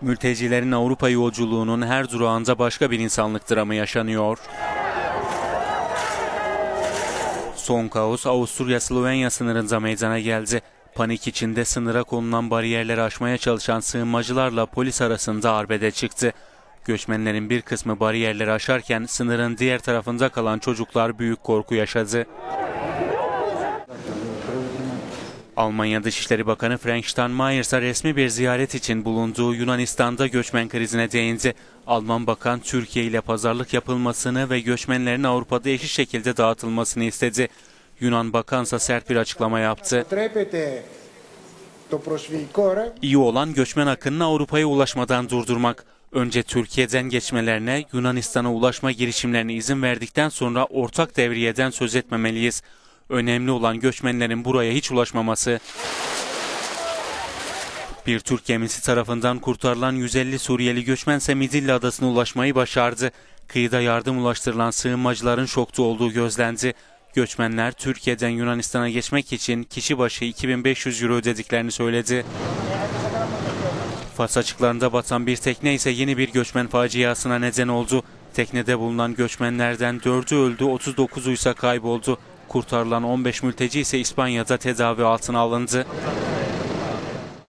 Mültecilerin Avrupa yolculuğunun her durağında başka bir insanlık dramı yaşanıyor. Son kaos Avusturya-Slovenya sınırında meydana geldi. Panik içinde sınıra konulan bariyerleri aşmaya çalışan sığınmacılarla polis arasında arbede çıktı. Göçmenlerin bir kısmı bariyerleri aşarken sınırın diğer tarafında kalan çocuklar büyük korku yaşadı. Almanya Dışişleri Bakanı Frank Steinmeier ise resmi bir ziyaret için bulunduğu Yunanistan'da göçmen krizine değindi. Alman bakan Türkiye ile pazarlık yapılmasını ve göçmenlerin Avrupa'da eşit şekilde dağıtılmasını istedi. Yunan bakansa sert bir açıklama yaptı. İyi olan göçmen akınını Avrupa'ya ulaşmadan durdurmak. Önce Türkiye'den geçmelerine, Yunanistan'a ulaşma girişimlerine izin verdikten sonra ortak devriyeden söz etmemeliyiz. Önemli olan göçmenlerin buraya hiç ulaşmaması. Bir Türk gemisi tarafından kurtarılan 150 Suriyeli göçmense Midilli Adası'na ulaşmayı başardı. Kıyıda yardım ulaştırılan sığınmacıların şokta olduğu gözlendi. Göçmenler Türkiye'den Yunanistan'a geçmek için kişi başı 2500 euro ödediklerini söyledi. Fas açıklarında batan bir tekne ise yeni bir göçmen faciasına neden oldu. Teknede bulunan göçmenlerden 4'ü öldü, 39'u ise kayboldu. Kurtarılan 15 mülteci ise İspanya'da tedavi altına alındı.